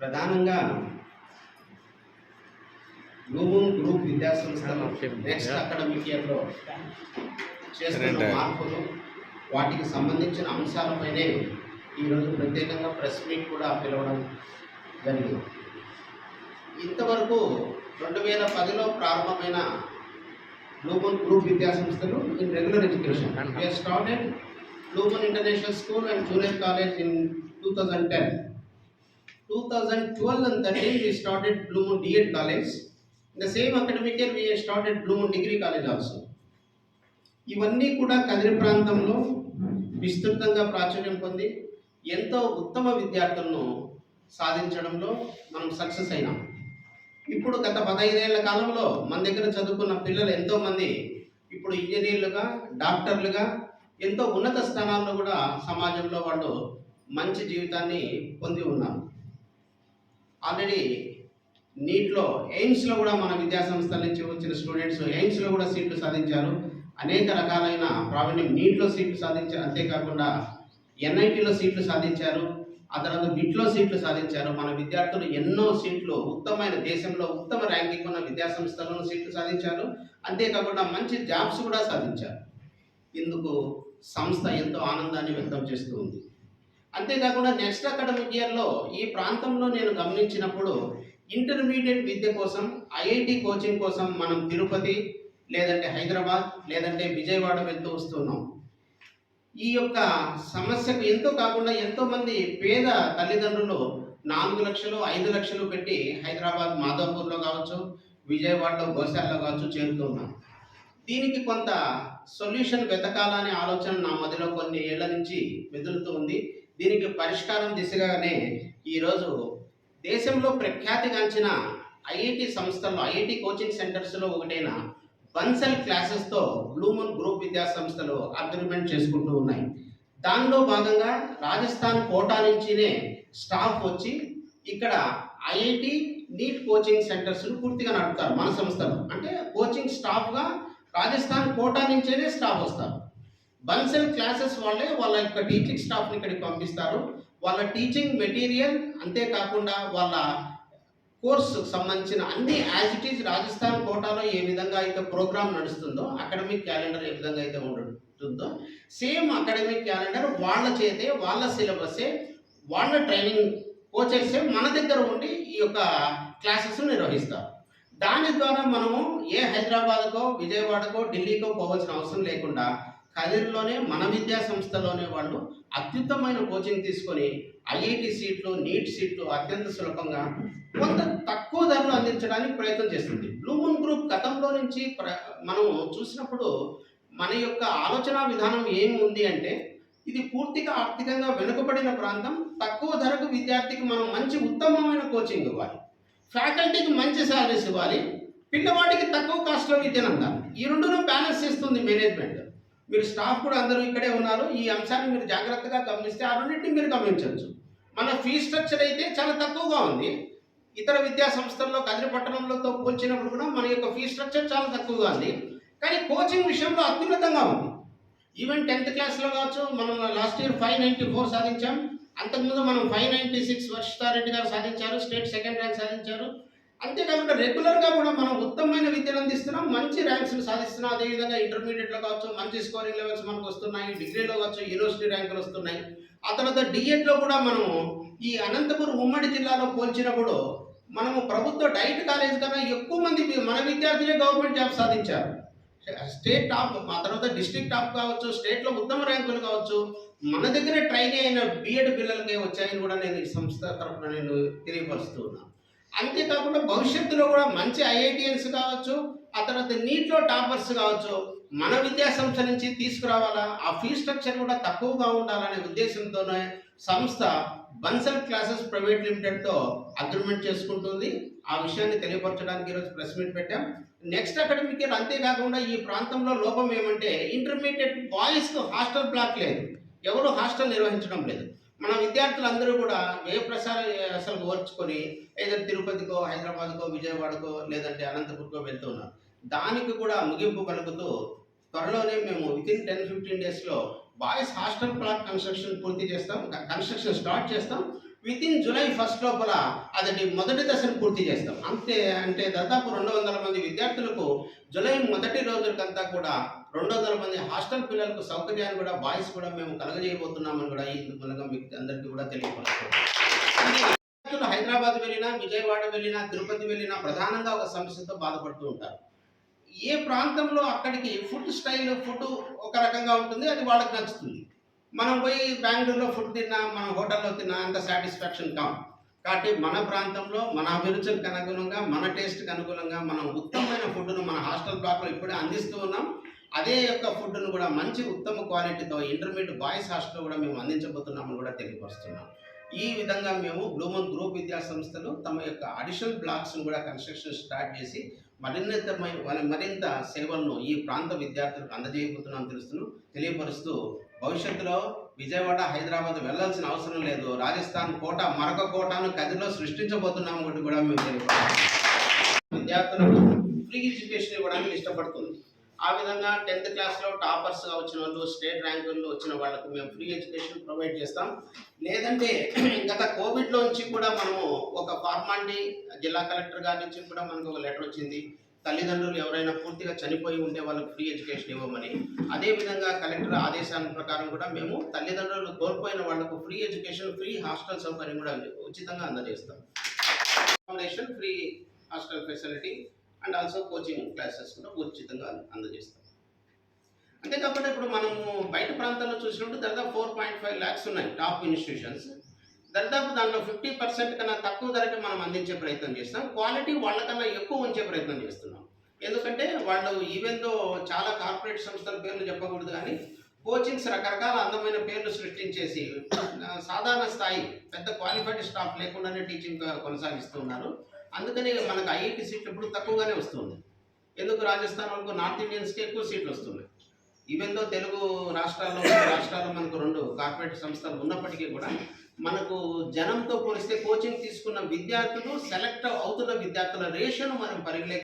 ప్రధానంగా గ్లూమూన్ గ్రూప్ విద్యాసంస్థలు నెక్స్ట్ అకాడమిక్ ఇయర్లో చేస్తున్న మార్పులు వాటికి సంబంధించిన అంశాలపైనే ఈరోజు ప్రత్యేకంగా ప్రెస్ మీట్ కూడా పిలవడం జరిగింది. ఇంతవరకు రెండు వేల పదిలో ప్రారంభమైన గ్లూమన్ గ్రూప్ విద్యాసంస్థలు in regular education we have international school and junior college in two thousand ten two thousand twelve and thirteen we started బ్లూమన్ DEd college in the same academic year we started బ్లూమన్ degree college also ఇవన్నీ కూడా కదిరి ప్రాంతంలో విస్తృతంగా ప్రాచుర్యం పొంది ఎంతో ఉత్తమ విద్యార్థులను సాధించడంలో మనం సక్సెస్ అయినాం. ఇప్పుడు గత పదహైదేళ్ళ కాలంలో మన దగ్గర చదువుకున్న పిల్లలు ఎంతోమంది ఇప్పుడు ఇంజనీర్లుగా డాక్టర్లుగా ఎంతో ఉన్నత స్థానాల్లో కూడా సమాజంలో వాళ్ళు మంచి జీవితాన్ని పొంది ఉన్నారు. ఆల్రెడీ నీట్లో ఎయిమ్స్లో కూడా మన విద్యా సంస్థల నుంచి వచ్చిన స్టూడెంట్స్ ఎయిమ్స్లో కూడా సీట్లు సాధించారు. అనేక రకాలైన ప్రావీణ్యం నీట్లో సీట్లు సాధించారు. అంతేకాకుండా ఎన్ఐటీలో సీట్లు సాధించారు. ఆ తర్వాత బిట్లో సీట్లు సాధించారు. మన విద్యార్థులు ఎన్నో సీట్లు ఉత్తమమైన దేశంలో ఉత్తమ ర్యాంకింగ్ ఉన్న విద్యా సంస్థలను సీట్లు సాధించారు. అంతేకాకుండా మంచి జాబ్స్ కూడా సాధించారు. ఇందుకు సంస్థ ఎంతో ఆనందాన్ని వ్యక్తం చేస్తూ ఉంది. అంతేకాకుండా నెక్స్ట్ అకాడమిక్ ఇయర్లో ఈ ప్రాంతంలో నేను గమనించినప్పుడు ఇంటర్మీడియట్ విద్య కోసం ఐఐటి కోచింగ్ కోసం మనం తిరుపతి లేదంటే హైదరాబాద్ లేదంటే విజయవాడ వెళ్తూ వస్తున్నాం. ఈ యొక్క సమస్యకు ఎంతో కాకుండా ఎంతోమంది పేద తల్లిదండ్రులు నాలుగు లక్షలు ఐదు లక్షలు పెట్టి హైదరాబాద్ మాధవపూర్లో కావచ్చు విజయవాడలో గోశాలలో కావచ్చు చేరుతున్నాం దీనికి కొంత సొల్యూషన్ వెతకాలనే ఆలోచన నా మదిలో కొన్ని ఏళ్ళ నుంచి మెదులుతూ ఉంది. దీనికి పరిష్కారం దిశగానే ఈరోజు దేశంలో ప్రఖ్యాతిగాంచిన ఐఐటి సంస్థల్లో ఐఐటి కోచింగ్ సెంటర్స్లో ఒకటైన బన్సెల్ క్లాసెస్తో బ్లూమన్ గ్రూప్ విద్యా సంస్థలు అగ్రిమెంట్ చేసుకుంటూ ఉన్నాయి. దానిలో భాగంగా రాజస్థాన్ కోటా నుంచినే స్టాఫ్ వచ్చి ఇక్కడ ఐఐటి నీట్ కోచింగ్ సెంటర్స్ను పూర్తిగా నడుపుతారు మన సంస్థలు. అంటే కోచింగ్ స్టాఫ్గా రాజస్థాన్ కోటా నుంచేనే స్టాఫ్ వస్తారు. బన్సెల్ క్లాసెస్ వాళ్ళే వాళ్ళ యొక్క టీచింగ్ స్టాఫ్ని ఇక్కడికి పంపిస్తారు. వాళ్ళ టీచింగ్ మెటీరియల్ అంతేకాకుండా వాళ్ళ కోర్సుకు సంబంధించిన అన్ని యాజ్ ఇట్ ఈజ్ రాజస్థాన్ కోటాలో ఏ విధంగా అయితే ప్రోగ్రామ్ నడుస్తుందో అకాడమిక్ క్యాలెండర్ ఏ విధంగా అయితే ఉంటుందో సేమ్ అకాడమిక్ క్యాలెండర్ వాళ్ళ చేతే వాళ్ళ సిలబసే వాళ్ళ ట్రైనింగ్ కోచెసే మన దగ్గర ఉండి ఈ యొక్క క్లాసెస్ నిర్వహిస్తారు. దాని ద్వారా మనము ఏ హైదరాబాద్కో విజయవాడకో ఢిల్లీకో పోవాల్సిన అవసరం లేకుండా కదిరిలోనే మన విద్యా సంస్థలోనే వాళ్ళు అత్యుత్తమైన కోచింగ్ తీసుకొని ఐఐటి సీట్లు నీట్ సీట్లు అత్యంత సులభంగా కొంత తక్కువ ధరలు అందించడానికి ప్రయత్నం చేస్తుంది. బ్లూమూన్ గ్రూప్ గతంలో నుంచి ప్ర మనం చూసినప్పుడు మన యొక్క ఆలోచన విధానం ఏమి ఉంది అంటే ఇది పూర్తిగా ఆర్థికంగా వెనుకబడిన ప్రాంతం తక్కువ ధరకు విద్యార్థికి మనం మంచి ఉత్తమమైన కోచింగ్ ఇవ్వాలి. ఫ్యాకల్టీకి మంచి శాలరీస్ ఇవ్వాలి పిల్లవాడికి తక్కువ కాస్ట్లో విద్యను ఈ రెండును బ్యాలెన్స్ చేస్తుంది మేనేజ్మెంట్ మీరు స్టాఫ్ కూడా అందరూ ఇక్కడే ఉన్నారు ఈ అంశాన్ని మీరు జాగ్రత్తగా గమనిస్తే ఆ రెండింటిని మీరు గమనించవచ్చు. మన ఫీ స్ట్రక్చర్ అయితే చాలా తక్కువగా ఉంది. ఇతర విద్యా సంస్థల్లో కదిరి పట్టణంలోతో పోల్చినప్పుడు కూడా మన యొక్క ఫీ స్ట్రక్చర్ చాలా తక్కువగా ఉంది. కానీ కోచింగ్ విషయంలో అత్యున్నతంగా ఉంది. ఈవెన్ టెన్త్ క్లాస్లో కావచ్చు మనం last year five ninety four సాధించాం. అంతకుముందు మనం ఫైవ్ నైంటీ సిక్స్ వర్షితారెడ్డి గారు సాధించారు స్టేట్ సెకండ్ ర్యాంక్ సాధించారు. అంతేకాకుండా రెగ్యులర్గా కూడా మనం ఉత్తమమైన విద్యను అందిస్తున్నాం మంచి ర్యాంక్స్ని సాధిస్తున్నాం. అదేవిధంగా ఇంటర్మీడియట్లో కావచ్చు మంచి స్కోరింగ్ లెవెల్స్ మనకు వస్తున్నాయి డిగ్రీలో కావచ్చు యూనివర్సిటీ ర్యాంకులు వస్తున్నాయి. ఆ తర్వాత డిఎడ్లో కూడా మనము ఈ అనంతపురం ఉమ్మడి జిల్లాలో పోల్చినప్పుడు మనము ప్రభుత్వ డైట్ కాలేజ్ కన్నా ఎక్కువ మంది మన విద్యార్థులే గవర్నమెంట్ జాబ్ సాధించారు. స్టేట్ టాప్ ఆ తర్వాత డిస్ట్రిక్ట్ టాప్ కావచ్చు స్టేట్లో ఉత్తమ ర్యాంకులు కావచ్చు మన దగ్గర ట్రైన్ అయిన బీఎడ్ పిల్లలకే వచ్చాయని కూడా నేను ఈ సంస్థ తరఫున నేను తెలియపరుస్తూ ఉన్నాను. అంతేకాకుండా భవిష్యత్తులో కూడా మంచి ఐఐటిఎన్స్ కావచ్చు ఆ తర్వాత నీట్లో టాపర్స్ కావచ్చు మన విద్యా సంస్థ నుంచి తీసుకురావాలా? ఆ ఫీ స్ట్రక్చర్ కూడా తక్కువగా ఉండాలనే ఉద్దేశంతోనే సంస్థ బన్సల్ క్లాసెస్ ప్రైవేట్ లిమిటెడ్తో అగ్రిమెంట్ చేసుకుంటుంది. ఆ విషయాన్ని తెలియపరచడానికి ఈరోజు ప్రెస్ మీట్ పెట్టాం. నెక్స్ట్ అకాడమిక్ ఇయర్ అంతేకాకుండా ఈ ప్రాంతంలో లోపం ఏమంటే ఇంటర్మీడియట్ బాయ్స్కి హాస్టల్ బ్లాక్ లేదు. ఎవరు హాస్టల్ నిర్వహించడం లేదు. మన విద్యార్థులందరూ కూడా వ్యయ ప్రసార అసలు ఓర్చుకొని ఏదో తిరుపతికో హైదరాబాద్కో విజయవాడకో లేదంటే అనంతపుర్కో వెళ్తున్నారు దానికి కూడా ముగింపు పలుకుతూ త్వరలోనే మేము వితిన్ టెన్ ఫిఫ్టీన్ డేస్లో బాయ్స్ హాస్టల్ బ్లాక్ కన్స్ట్రక్షన్ పూర్తి చేస్తాం. కన్స్ట్రక్షన్ స్టార్ట్ చేస్తాం. విత్ ఇన్ జూలై ఫస్ట్ లోపల అతడి మొదటి దశను పూర్తి చేస్తాం. అంతే అంటే దాదాపు రెండు వందల మంది విద్యార్థులకు జూలై మొదటి రోజులకంతా కూడా రెండు వందల మంది హాస్టల్ పిల్లలకు సౌకర్యాన్ని కూడా బాయ్స్ కూడా మేము కలగజేయబోతున్నామని కూడా ఈ మూలంగా మీకు అందరికీ కూడా తెలియపరుస్తున్నాం. హైదరాబాద్ వెళ్ళినా విజయవాడ వెళ్ళినా తిరుపతి వెళ్ళినా ప్రధానంగా ఒక సమస్యతో బాధపడుతూ ఉంటారు. ఏ ప్రాంతంలో అక్కడికి ఫుడ్ స్టైల్ ఫుడ్ ఒక రకంగా ఉంటుంది అది వాళ్ళకి నచ్చుతుంది. మనం పోయి బెంగళూరులో ఫుడ్ తిన్నా మన హోటల్లో తిన్నా అంత సాటిస్ఫాక్షన్ కాం. కాబట్టి మన ప్రాంతంలో మన అభిరుచులకు అనుగుణంగా మన టేస్ట్కి అనుగుణంగా మనం ఉత్తమమైన ఫుడ్ను మన హాస్టల్ బ్లాక్లో ఇప్పుడే అందిస్తూ ఉన్నాం. అదే యొక్క ఫుడ్ను కూడా మంచి ఉత్తమ క్వాలిటీతో ఇంటర్మీడియట్ బాయ్స్ హాస్టల్ కూడా మేము అందించబోతున్నామని కూడా తెలియపరుస్తున్నాం. ఈ విధంగా మేము బ్లూమన్ గ్రూప్ విద్యా సంస్థలు తమ యొక్క అడిషనల్ బ్లాక్స్ను కూడా కన్స్ట్రక్షన్ స్టార్ట్ చేసి మరింతమైన మరింత సేవలను ఈ ప్రాంత విద్యార్థులకు అందజేయబోతున్నాం తెలుస్తున్నాం తెలియపరుస్తూ భవిష్యత్తులో విజయవాడ హైదరాబాద్ వెళ్ళాల్సిన అవసరం లేదు. రాజస్థాన్ కోట మరొక కోటను కదిలో సృష్టించబోతున్నాం ఒకటి కూడా మేము తెలియపరుస్తున్నాం. విద్యార్థులకు ఫ్రీ ఎడ్యుకేషన్ ఇవ్వడానికి ఇష్టపడుతుంది. ఆ విధంగా టెన్త్ క్లాస్లో టాపర్స్గా వచ్చిన వాళ్ళు స్టేట్ ర్యాంకుల్లో వచ్చిన వాళ్ళకు మేము ఫ్రీ ఎడ్యుకేషన్ ప్రొవైడ్ చేస్తాం. లేదంటే గత కోవిడ్లో నుంచి కూడా మనము ఒక ఫార్మాలిటీ జిల్లా కలెక్టర్ గారి నుంచి కూడా మనకు ఒక లెటర్ వచ్చింది. తల్లిదండ్రులు ఎవరైనా పూర్తిగా చనిపోయి ఉంటే వాళ్ళకి ఫ్రీ ఎడ్యుకేషన్ ఇవ్వమని. అదేవిధంగా కలెక్టర్ ఆదేశాల ప్రకారం కూడా మేము తల్లిదండ్రులు కోల్పోయిన వాళ్ళకు ఫ్రీ ఎడ్యుకేషన్ ఫ్రీ హాస్టల్ సౌకర్యం కూడా ఉచితంగా అందజేస్తాం. Foundation free hostel facility and also coaching classes కూడా ఉచితంగా అందజేస్తాం. అంతే కాకుండా ఇప్పుడు మనము బయట ప్రాంతాల్లో చూసినప్పుడు దాదాపు ఫోర్ పాయింట్ ఫైవ్ ల్యాక్స్ ఉన్నాయి టాప్ ఇన్స్టిట్యూషన్స్. దాదాపు దాంట్లో ఫిఫ్టీ పర్సెంట్ కన్నా తక్కువ ధరకి మనం అందించే ప్రయత్నం చేస్తాం. క్వాలిటీ వాళ్ళకన్నా ఎక్కువ ఉంచే ప్రయత్నం చేస్తున్నాం. ఎందుకంటే వాళ్ళు ఈవెందో చాలా కార్పొరేట్ సంస్థల పేర్లు చెప్పకూడదు కానీ కోచింగ్స్ రకరకాల అందమైన పేర్లు సృష్టించేసి సాధారణ స్థాయి పెద్ద క్వాలిఫైడ్ స్టాఫ్ లేకుండానే టీచింగ్ కొనసాగిస్తూ ఉన్నారు. అందుకని మనకు ఐఐటి సీట్లు ఇప్పుడు తక్కువగానే వస్తుంది. ఎందుకు రాజస్థాన్ వాళ్ళకు నార్త్ ఇండియన్స్కి ఎక్కువ సీట్లు వస్తున్నాయి ఈవెందో తెలుగు రాష్ట్రాల్లో రాష్ట్రాల్లో మనకు రెండు కార్పొరేట్ సంస్థలు ఉన్నప్పటికీ కూడా మనకు జనంతో పోలిస్తే కోచింగ్ తీసుకున్న విద్యార్థులు సెలెక్ట్ అవుతున్న విద్యార్థుల రేషియోను మనం పరిగణలోకి